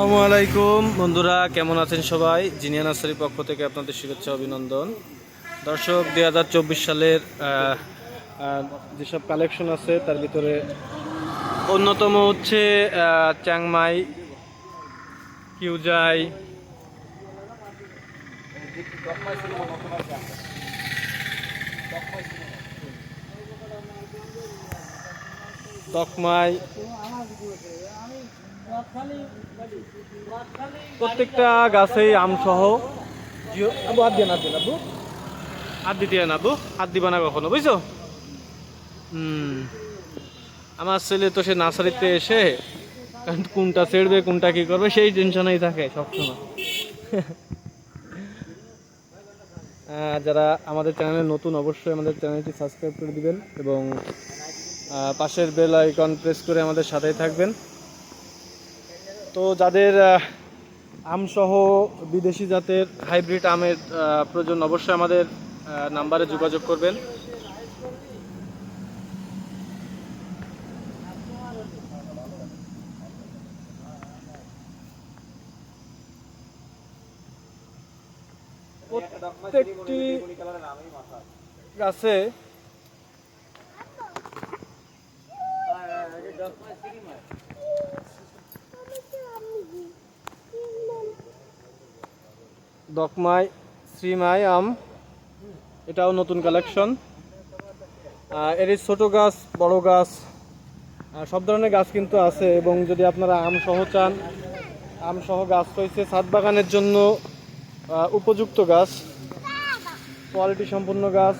আলাইকুম। বন্ধুরা কেমন আছেন সবাই? জিনিয়া নার্সারির পক্ষ থেকে আপনাদের শুভেচ্ছা অভিনন্দন। দর্শক দুই হাজার চব্বিশ সালের যেসব কালেকশন আছে তার ভিতরে অন্যতম হচ্ছে আহ, চ্যাংমাই কিউজাই তকমাই প্রত্যেকটা গাছেই আম সহ। আবু হাত দিয়ে না দিন আবু। হাত দিতে না আব্বু হাত দিবা না কখনো বুঝছ? হুম। আমার ছেলে তো সে নার্সারিতে এসে কারণ কোনটা ছেড়বে কোনটা কি করবে সেই টেনশনেই থাকে সবসময়। যারা আমাদের চ্যানেলে নতুন অবশ্যই আমাদের চ্যানেলটি সাবস্ক্রাইব করে দিবেন এবং পাশের বেল আইকন প্রেস করে আমাদের সাথেই থাকবেন। তো যাদের আমসহ বিদেশি জাতের হাইব্রিড আমের প্রয়োজন অবশ্যই আমাদের নাম্বারে যোগাযোগ করবেন। প্রত্যেকটি গাছে দকমাই, শ্রীমাই, আম, এটাও নতুন কালেকশন এর ছোট গাছ, বড় গাছ সব ধরনের গাছ কিন্তু আছে এবং যদি আপনারা আম সহ চান, আম সহ গাছ রয়েছে ছাদ বাগানের জন্য উপযুক্ত গাছ কোয়ালিটি সম্পন্ন গাছ।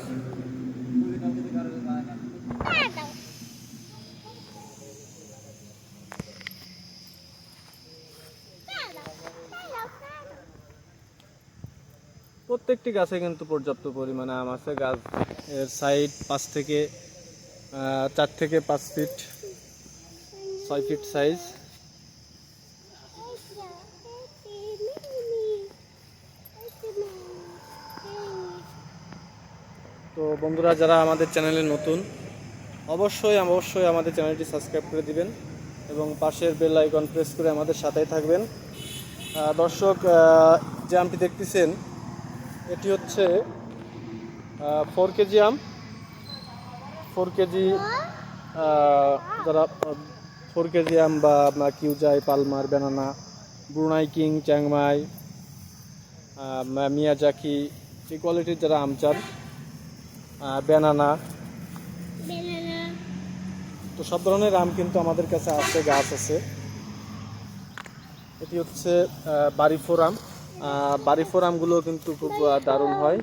প্রত্যেকটি গাছে কিন্তু পর্যাপ্ত পরিমাণে আম আছে। গাছ এর সাইড পাঁচ থেকে চার থেকে পাঁচ ফিট ছয় ফিট সাইজ তো বন্ধুরা, যারা আমাদের চ্যানেলে নতুন, অবশ্যই অবশ্যই আমাদের চ্যানেলটি সাবস্ক্রাইব করে দিবেন এবং পাশের বেল আইকন প্রেস করে আমাদের সাথেই থাকবেন। দর্শক যে আমটি দেখতেছেন এটি হচ্ছে ফোর কেজি আম। ফোর কেজি যারা ফোর কেজি আম বা আপনার কিউজাই, Palmer banana Brunei king, Chiang Mai Miyazaki, এই কোয়ালিটির যারা আম চান ব্যানানা। তো সব ধরনের আম কিন্তু আমাদের কাছে আছে, গাছ আছে। এটি হচ্ছে বাড়ি ফোর আম। বাড়ি ফোরামগুলো কিন্তু খুব দারুণ হয়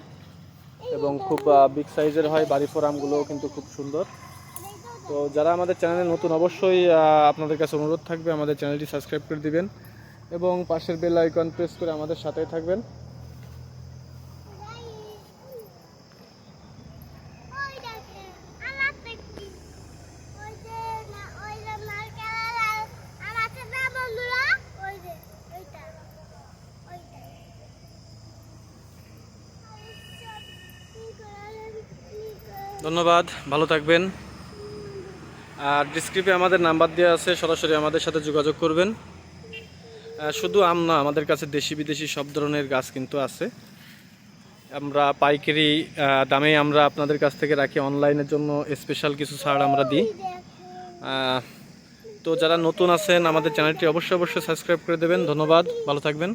এবং খুব বিগ সাইজের হয়। বাড়ি ফোরামগুলোও কিন্তু খুব সুন্দর। তো যারা আমাদের চ্যানেলে নতুন, অবশ্যই আপনাদের কাছে অনুরোধ থাকবে আমাদের চ্যানেলটি সাবস্ক্রাইব করে দিবেন এবং পাশের বেল আইকন প্রেস করে আমাদের সাথেই থাকবেন। ধন্যবাদ, ভালো থাকবেন। আর ডিসক্রিপে আমাদের নাম্বার দেওয়া আছে, সরাসরি আমাদের সাথে যোগাযোগ করবেন। শুধু আম না, আমাদের কাছে দেশি বিদেশি সব ধরনের গাছ কিন্তু আছে। আমরা পাইকারি দামে আমরা আপনাদের কাছ থেকে রাখি অনলাইনের জন্য স্পেশাল কিছু ছাড় আমরা দিই। তো যারা নতুন আছেন, আমাদের চ্যানেলটি অবশ্যই অবশ্যই সাবস্ক্রাইব করে দেবেন। ধন্যবাদ, ভালো থাকবেন।